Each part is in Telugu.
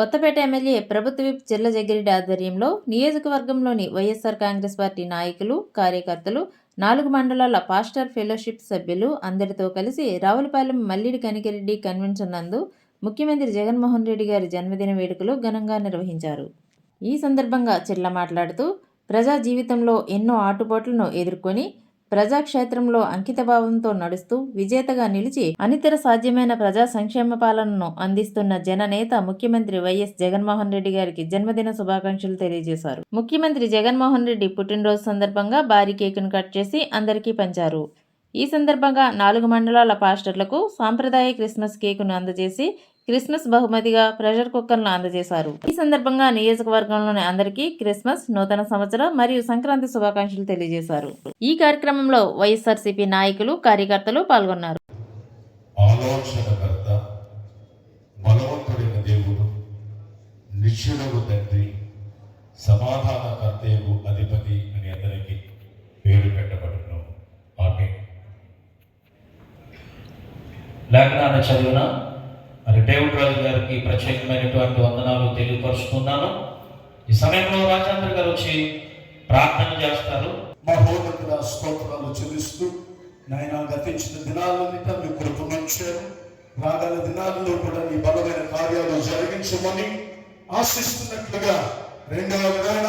కొత్తపేట ఎమ్మెల్యే ప్రభుత్వ విప్ జిల్ల జగ్గిరెడ్డి ఆధ్వర్యంలో నియోజకవర్గంలోని వైఎస్ఆర్ కాంగ్రెస్ పార్టీ నాయకులు కార్యకర్తలు నాలుగు మండలాల పాస్టర్ ఫెలోషిప్ సభ్యులు అందరితో కలిసి రావులపాలెం మల్లిడి కనికిరెడ్డి కన్వెన్షన్ నందు ముఖ్యమంత్రి జగన్మోహన్ రెడ్డి గారి జన్మదిన వేడుకలు ఘనంగా నిర్వహించారు. ఈ సందర్భంగా చిర్ల మాట్లాడుతూ ప్రజా జీవితంలో ఎన్నో ఆటుపోట్లను ఎదుర్కొని ప్రజాక్షేత్రంలో అంకితభావంతో నడుస్తూ విజేతగా నిలిచి అనితర సాధ్యమైన ప్రజా సంక్షేమ పాలనను అందిస్తున్న జననేత ముఖ్యమంత్రి వైఎస్ జగన్మోహన్ రెడ్డి గారికి జన్మదిన శుభాకాంక్షలు తెలియజేశారు. ముఖ్యమంత్రి జగన్మోహన్ రెడ్డి పుట్టినరోజు సందర్భంగా భారీ కేకును కట్ చేసి అందరికీ పంచారు. ఈ సందర్భంగా నాలుగు మండలాల పాస్టర్లకు సాంప్రదాయ క్రిస్మస్ కేకును అందజేసి క్రిస్మస్ బహుమతిగా ప్రెషర్ కుక్కర్ను అందజేశారు. ఈ సందర్భంగా నియోజకవర్గంలోని అందరికీ క్రిస్మస్ నూతన సంవత్సర మరియు సంక్రాంతి శుభాకాంక్షలు తెలియజేశారు. ఈ కార్యక్రమంలో వైఎస్ఆర్సీపీ నాయకులు కార్యకర్తలు పాల్గొన్నారు. అధిపతి అని అందరికీ పేరు ఆమె లేఖనాన్ని చదివిన దేవుడు రాజు గారికి ప్రత్యేకమైనటువంటి వందనాలు తెలియపరుస్తున్నాను ఈ సమయంలో రాజేంద్ర గారు వచ్చి ప్రార్థన చేస్తారు. మహోన్నతుల స్తోత్రాలు చెల్లిస్తూ నాయన గతించిన దినాలన్నిట మీ కృపణించారు రాగల దినాల్లో కూడా నీ బలమైన కార్యాలు జరిగించమని ఆశిస్తున్నట్లుగా రెండు వేల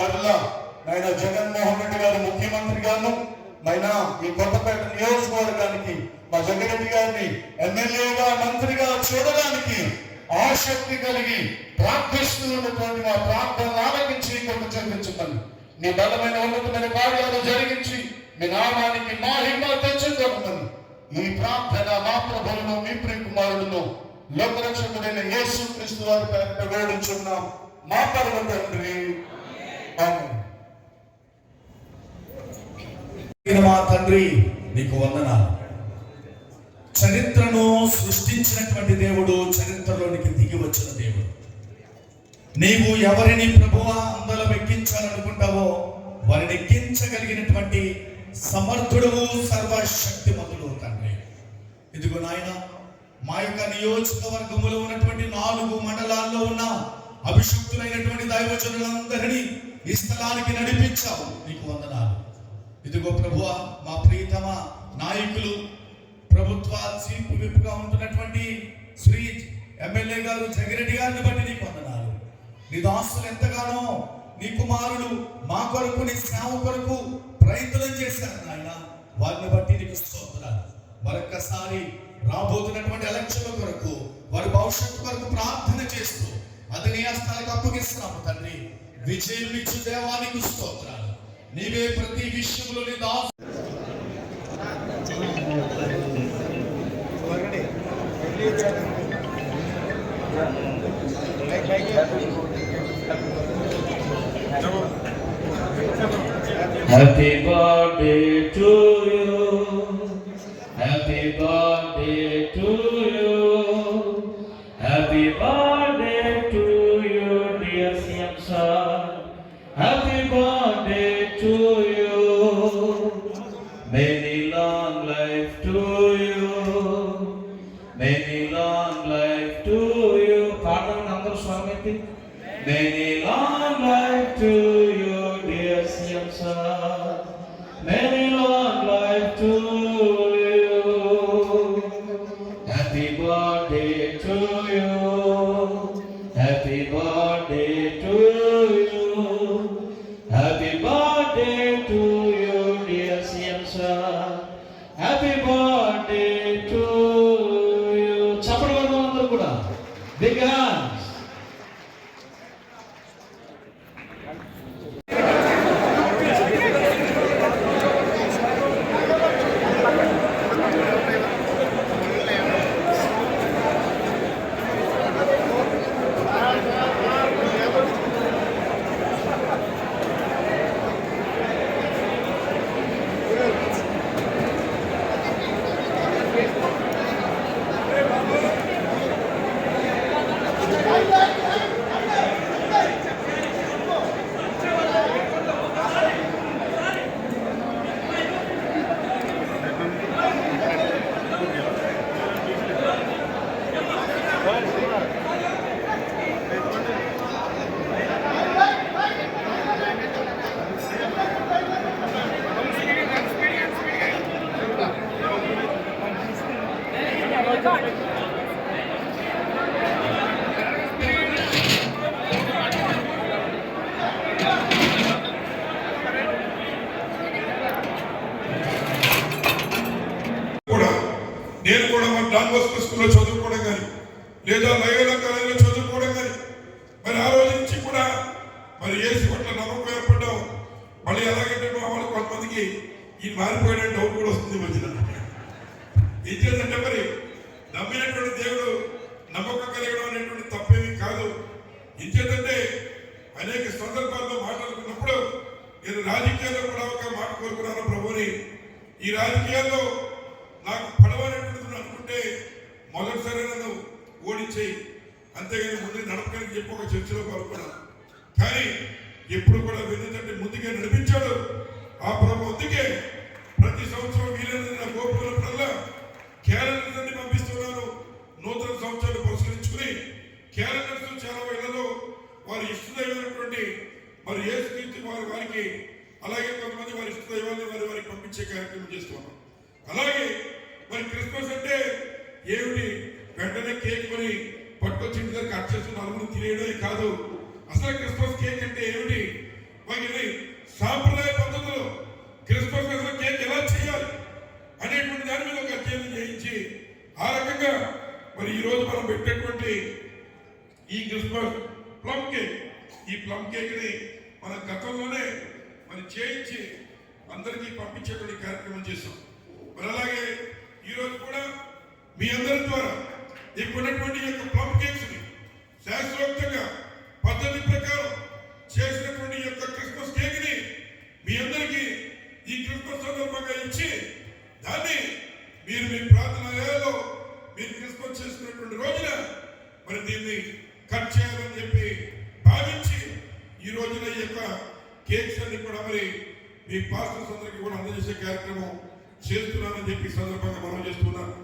మరలా నాయన జగన్మోహన్ రెడ్డి గారు ముఖ్యమంత్రి గారు నైనా ఈ కొత్తపేట నియోజకవర్గానికి మా జగన్రెడ్డి గారిని ఎమ్మెల్యేగా మంత్రిగా చూడడానికి ఆసక్తి కలిగి ప్రార్థిస్తూ ఉన్నటువంటి మా ప్రార్థనలు ఆలకించి కొంత చెల్లించమని నీ బలమైన ఉన్నతమైన కార్యాలు జరిగించి మీ నామానికి మహిమ తెచ్చుకోమని ఈ ప్రార్థన మా ప్రభులను మీ ప్రియ కుమారులను లోకరక్షకుడైన యేసు క్రీస్తు వారి పేరు వేడుచున్నాం. మా పరమ తండ్రి. మా తండ్రి నీకు వందనాలు. చరిత్రను సృష్టించినటువంటి దేవుడు చరిత్రలోనికి దిగి వచ్చిన దేవుడు. నీవు ఎవరిని ప్రభువా అందలం ఎక్కించాలనుకుంటావో వారిని ఎక్కించగలిగినటువంటి సమర్థుడవు సర్వశక్తిమంతుడు తండ్రి. ఇదిగో నాయన మా యొక్క నియోజకవర్గములో ఉన్నటువంటి నాలుగు మండలాల్లో ఉన్న అభిషక్తులైనటువంటి దైవజనులందరినీ ఈ స్థలానికి నడిపించావు. నీకు వంద ఇదిగో ప్రభువ మా ప్రియతమ నాయకులు ప్రభుత్వ చీఫ్ విప్గా ఉంటున్నటువంటి శ్రీ ఎమ్మెల్యే గారు జగిరెడ్డి గారిని బట్టి నీకు వందనాలు. నీ దాసులు ఎంతగానో నీ కుమారులు మా కొరకు నీ సేవ కొరకు ప్రయత్నం చేశారు నాయన. వారిని బట్టి నీకు స్తోత్రాలు. మరొక్కసారి రాబోతున్నటువంటి ఎలక్షన్ల కొరకు వారి భవిష్యత్తు కొరకు ప్రార్థన చేస్తూ అతని నీ అప్పగిస్తున్నాము తండ్రి. విజయం ఇచ్చు దేవానికి స్తోత్రాలు. నీవే ప్రతి విషయంలో నీ Dasu. Happy birthday to you happy birthday to long life to you many long life to you పాడండి అందరూ స్వామి many long life to you dear CM sir many long life to you happy birthday to you happy birthday to you లేదా కాలేజీలో చదువుకోవడం కానీ మరి ఆ రోజు నుంచి కూడా మరి ఏసు పట్ల నమ్మకం ఏర్పడడం మళ్ళీ ఎలాగంటే మామూలు కొంతమందికి ఈ మారిపోయిన డౌట్ కూడా వస్తుంది మధ్యన. ఏం చేద్దంటే మరి నమ్మినటువంటి దేవుడు నమ్మకం కలిగడం అనేటువంటి తప్పేమీ కాదు. ఏం అనేక సందర్భాల్లో మాట్లాడుకున్నప్పుడు నేను రాజకీయాల్లో కూడా ఒక మాట కోరుకున్నాను ప్రభుని ఈ రాజకీయాల్లో నాకు పడవనేటువంటిది అనుకుంటే మొదటిసారి నన్ను ఓడించేయి. అంతేగాని ముందు నడపడానికి చెప్పి ఒక చర్చలో పాల్గొన్నాను కానీ ఎప్పుడు కూడా వెళ్ళిందంటే ముందుకే నడిపించాడు. ఆ ప్రభు అందుకే ప్రతి సంవత్సరం వీలైన నా గోపురాలప్పుడల్లా క్యాలెండర్ పంపిస్తున్నాను. నూతన సంవత్సరాలు పురస్కరించుకుని క్యాలెండర్స్ చాలా ఇళ్ళలో వారి ఇష్టదైనటువంటి మరి ఏ స్థితి వారి వారికి అలాగే కొంతమంది వారి ఇష్టదైవాన్ని వారి వారికి పంపించే కార్యక్రమం చేస్తున్నాం అలాగే మరి క్రిస్మస్ అంటే ఏమిటి? వెంటనే కేక్ కొని పట్టుకొచ్చి ఇంటి దగ్గర కట్ చేసి నలుగురు తినేయడమే కాదు. అసలు క్రిస్మస్ కేక్ అంటే ఏమిటి? మరి సాంప్రదాయ పద్ధతిలో. క్రిస్మస్ అసలు కేక్ ఎలా చేయాలి అనేటువంటి దాని మీద ఒక అధ్యయనం చేయించి ఆ రకంగా మరి ఈరోజు మనం పెట్టేటువంటి ఈ క్రిస్మస్ ప్లమ్ కేక్. ఈ ప్లమ్ కేక్ని మన గతంలోనే మరి చేయించి అందరికీ పంపించేటువంటి కార్యక్రమం చేశాం. మరి అలాగే ఈరోజు కూడా మీ అందరి ద్వారా ఇక్కడ ఉన్నటువంటి యొక్క ప్లమ్ శాస్త్రోక్తంగా పద్ధతి ప్రకారం చేసినటువంటి ఈ యొక్క క్రిస్మస్ కేక్ని మీ అందరికీ ఈ క్రిస్మస్ సందర్భంగా ఇచ్చి దాన్ని మీరు మీ ప్రార్థనలో మీరు క్రిస్మస్ చేసుకున్నటువంటి రోజున మరి దీన్ని కట్ చేయాలని చెప్పి భావించి ఈ రోజున ఈ యొక్క కేక్స్ అన్ని కూడా మరి మీ పాస్టర్స్ అందరికీ కూడా అందజేసే కార్యక్రమం చేస్తున్నానని చెప్పి సందర్భంగా మనం చేస్తున్నాను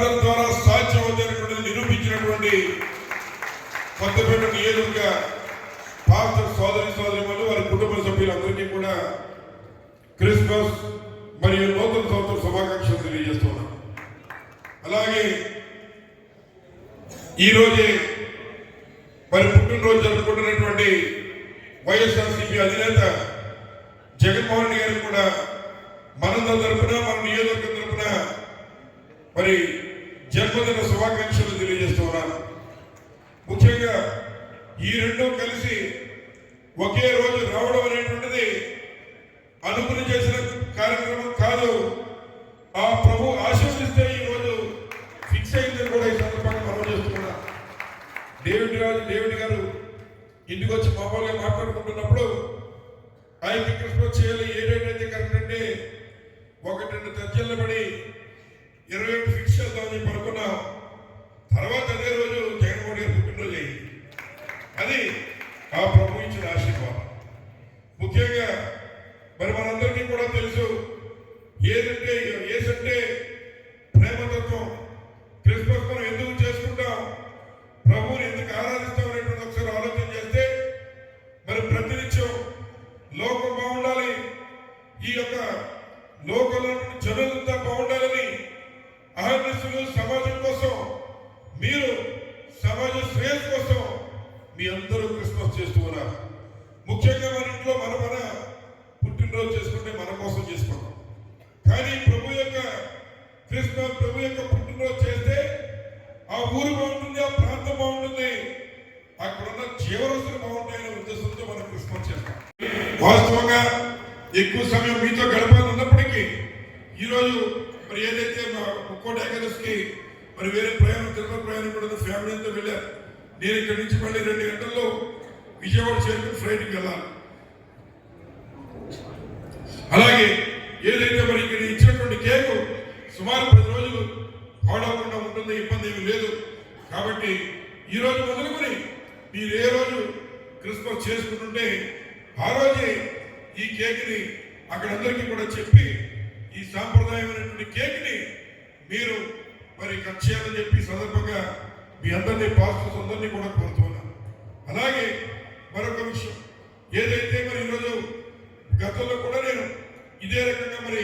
మార్గం ద్వారా సాధ్యం అవుతున్నటువంటిది నిరూపించినటువంటి కొత్తపేట నియోజక పాస్టర్ సోదరి సోదరిమలు వారి కుటుంబ సభ్యులందరికీ కూడా క్రిస్మస్ మరియు నూతన సంవత్సరం శుభాకాంక్షలు తెలియజేస్తున్నాం అలాగే ఈరోజే మరి పుట్టినరోజు జరుపుకుంటున్నటువంటి వైఎస్ఆర్సీపీ అధినేత జగన్మోహన్ రెడ్డి గారికి కూడా మనందరి తరఫున మన నియోజకవర్గం తరపున మరి జన్మదిన శుభాకాంక్షలు తెలియజేస్తున్నాను ముఖ్యంగా ఈ రెండో కలిసి ఒకే రోజు రావడం అనేటువంటిది అనుకుని చేసిన కార్యక్రమం కాదు. ఆ ప్రభు ఆశీర్వదిస్తే ఈ రోజు ఫిక్స్ అయిందని కూడా ఈ సందర్భంగా మనం చేస్తున్నా డేవిడ్ రాజు డేవిడ్ గారు ఇంటికి వచ్చి మామూలుగా మాట్లాడుకుంటున్నప్పుడు ఆయన క్రిస్మస్ చేయాలి ఏడేటైతే కరెక్ట్ అంటే ఒకటి రెండు చర్చలు పడి ఇరవై ఒకటి ఫిక్స్ చేద్దామని అని అనుకున్నాం తర్వాత అదే రోజు జగన్మోహన్ గారు పుట్టినరోజు అయింది. అది ఆ ప్రభు ఇచ్చిన ఆశీర్వాదం. ముఖ్యంగా మరి మనందరికీ కూడా తెలుసు మీ అందరూ క్రిస్మస్ చేస్తూ ఉన్నారు. ముఖ్యంగా మన ఇంట్లో మన మన పుట్టినరోజు చేసుకుంటే మన కోసం చేసుకుంటాం. కానీ ప్రభు యొక్క క్రిస్మస్ ప్రభు యొక్క పుట్టినరోజు చేస్తే ఆ ఊరు బాగుంటుంది ఆ ప్రాంతం బాగుంటుంది. అక్కడ ఉన్న జీవరస్తులు బాగుంటాయనే ఉద్దేశంతో మనం క్రిస్మస్ చేస్తాం. వాస్తవంగా ఎక్కువ సమయం మీతో గడపాలి ఉన్నప్పటికీ ఈరోజు మరి ఏదైతే మా ముక్కోటి ఏకాదశికి మరి వేరే ప్రయాణం తిరుపతి ప్రయాణం కూడా ఫ్యామిలీతో వెళ్ళారు. నేను ఇక్కడి నుంచి మళ్ళీ రెండు గంటల్లో విజయవాడ చేరుకుని ఫ్లైట్కి వెళ్ళాలి. అలాగే ఏదైతే మరి ఇక్కడ ఇచ్చినటువంటి కేకు సుమారు పది రోజులు పాడవకుండా ఉంటుంది ఇబ్బంది ఏమి లేదు. కాబట్టి ఈ రోజు మొదలుకొని మీరు ఏ రోజు క్రిస్మస్ చేసుకుంటుంటే ఆ రోజే ఈ కేక్ని అక్కడ అందరికీ కూడా చెప్పి ఈ సాంప్రదాయమైనటువంటి కేక్ని మీరు మరి కట్ చేయాలని చెప్పి సందర్భంగా మీ అందరినీ పాస్టర్స్ అందరినీ కూడా కోరుతున్నాను. అలాగే మరొక విషయం. ఏదైతే మరి ఈరోజు గతంలో కూడా నేను ఇదే రకంగా మరి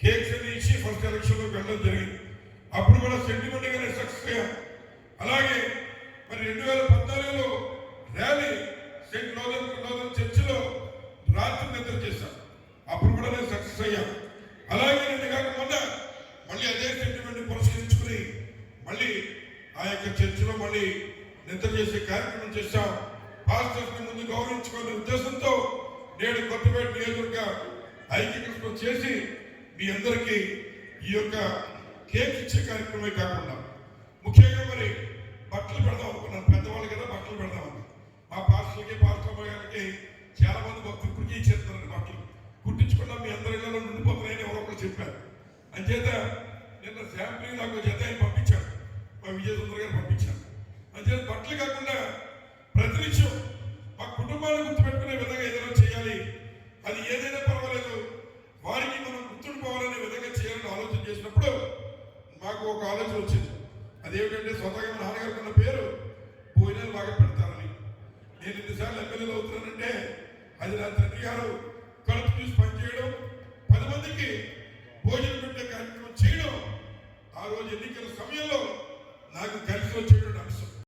కేక్స్ ఇచ్చి ఫస్ట్ ఎలక్షన్లోకి వెళ్ళడం జరిగింది అప్పుడు కూడా సెంటిమెంట్ గానే సక్సెస్ అయ్యాం అలాగే మరి రెండు వేల రాత్రి నిద్ర చేశాను అప్పుడు కూడా నేను సక్సెస్ అయ్యాను అలాగే నేను కాక మొన్న మళ్ళీ అదే సెంటిమెంట్ పురస్కరించుకుని మళ్ళీ ఆ యొక్క చర్చిలో మళ్ళీ నిద్ర చేసే కార్యక్రమం చేశాం. పాస్టర్స్ని ముందు గౌరవించుకునే ఉద్దేశంతో నేడు కొత్తపేట నియోజకవర్గ ఐక్యకృష్ణ చేసి మీ అందరికీ ఈ యొక్క కేక్ ఇచ్చే కార్యక్రమమే కాకుండా ముఖ్యంగా మరి బట్టలు పెడదాం అనుకున్నాను. పెద్దవాళ్ళు కదా బట్టలు పెడదామని మా పాస్టర్లకి పాస్టర్ గారికి చాలా మంది భక్తులు ఇప్పటికీ చేస్తున్నారు బట్టలు. కుట్టించుకున్నా మీ అందరి ఇళ్ళలో ఉండిపోతున్నాయని ఎవరో ఒకరు చెప్పారు. అంచేత నిన్న శాంపుల్ నాకు జత పంపించాడు మా విజయ గారు పంపించారు. అంచేత బట్టలు కాకుండా ప్రతినిత్యం మా కుటుంబాన్ని గుర్తుపెట్టుకునే విధంగా ఏదైనా చేయాలి. అది ఏదైనా పర్వాలేదు. వారికి మనం గుర్తుండిపోవాలనే విధంగా చేయాలని ఆలోచన చేసినప్పుడు మాకు ఒక ఆలోచన వచ్చింది. అదేమిటంటే స్వతహాగా మా నాన్నగారికి ఉన్న పేరు భోజనాలు బాగా పెడతారని. నేను ఎన్నిసార్లు ఎమ్మెల్యేలు అవుతున్నానంటే అది నా తండ్రి గారు కలుపు చూసి పనిచేయడం పది మందికి భోజనం పెట్టే కార్యక్రమం చేయడం ఆ రోజు ఎన్నికల సమయంలో నాకు కలిసి వచ్చేటువంటి